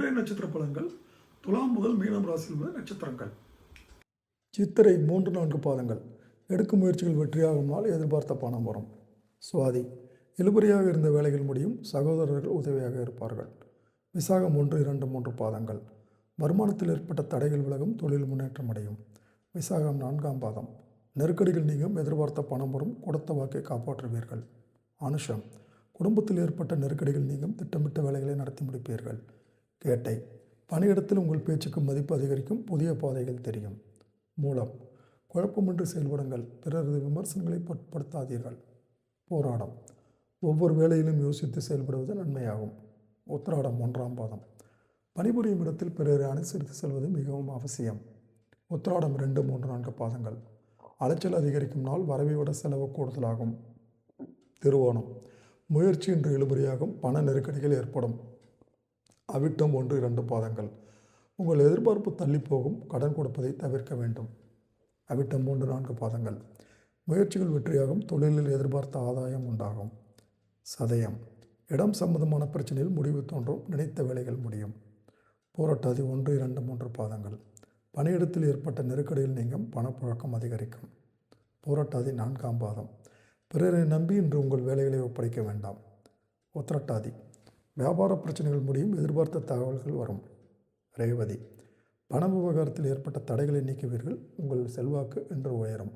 இன்றைய நட்சத்திர பலன்கள் துலாம் முதல் மீனம் ராசியில் உள்ள நட்சத்திரங்கள். சித்திரை மூன்று நான்கு பாதங்கள். எடுக்கும் முயற்சிகள் வெற்றியாகுமால் எதிர்பார்த்த பணம் வரும். சுவாதி இழுபறியாக இருந்த வேலைகள் முடியும் சகோதரர்கள் உதவியாக இருப்பார்கள். விசாகம் ஒன்று இரண்டு மூன்று பாதங்கள். வருமானத்தில் ஏற்பட்ட தடைகள் விலகும் தொழில் முன்னேற்றம் அடையும். விசாகம் நான்காம் பாதம். நெருக்கடிகள் நீங்கும் எதிர்பார்த்த பணம் வரும் கொடுத்த வாக்கை காப்பாற்றுவீர்கள். அனுஷம் குடும்பத்தில் ஏற்பட்ட நெருக்கடிகள் நீங்கும் திட்டமிட்ட வேலைகளை நடத்தி முடிப்பீர்கள். கேட்டை. பணியிடத்தில் உங்கள் பேச்சுக்கு மதிப்பு அதிகரிக்கும். புதிய பாதைகள் தெரியும். மூலம். குழப்பமின்றி செயல்படுங்கள். பிறரது விமர்சனங்களை பொருட்படுத்தாதீர்கள். போராடம். ஒவ்வொரு வேலையிலும் யோசித்து செயல்படுவது நன்மையாகும். உத்திராடம் ஒன்றாம் பாதம். பணிபுரியும் இடத்தில் பிறரை அனுசரித்து செல்வது மிகவும் அவசியம். உத்திராடம் ரெண்டு மூன்று நான்கு பாதங்கள். அலைச்சல் அதிகரிக்கும் நாள் வரவை விட செலவு கூடுதலாகும். திருவோணம். முயற்சி இழுபறியாகும். பண நெருக்கடிகள் ஏற்படும். அவிட்டம் ஒன்று இரண்டு பாதங்கள். உங்கள் எதிர்பார்ப்பு தள்ளி போகும் கடன் கொடுப்பதை தவிர்க்க வேண்டும். அவிட்டம் மூன்று நான்கு பாதங்கள். முயற்சிகள் வெற்றியாகும் தொழிலில் எதிர்பார்த்த ஆதாயம் உண்டாகும். சதயம். இடம் சம்பந்தமான பிரச்சனையில் முடிவு தோன்றும் நினைத்த வேலைகள் முடியும். போராட்டாதி ஒன்று இரண்டு மூன்று பாதங்கள். பணியிடத்தில் ஏற்பட்ட நெருக்கடியில் நீங்கும் பணப்புழக்கம் அதிகரிக்கும். போராட்டாதி நான்காம் பாதம். பிறரை நம்பி இன்று உங்கள் வேலைகளை ஒப்படைக்க வேண்டாம். உத்திரட்டாதி. வியாபார பிரச்சனைகள் முடியும் எதிர்பார்த்த தகவல்கள் வரும். ரேவதி பண விவகாரத்தில் ஏற்பட்ட தடைகளை நீக்குவீர்கள். உங்கள் செல்வாக்கு என்று உயரும்.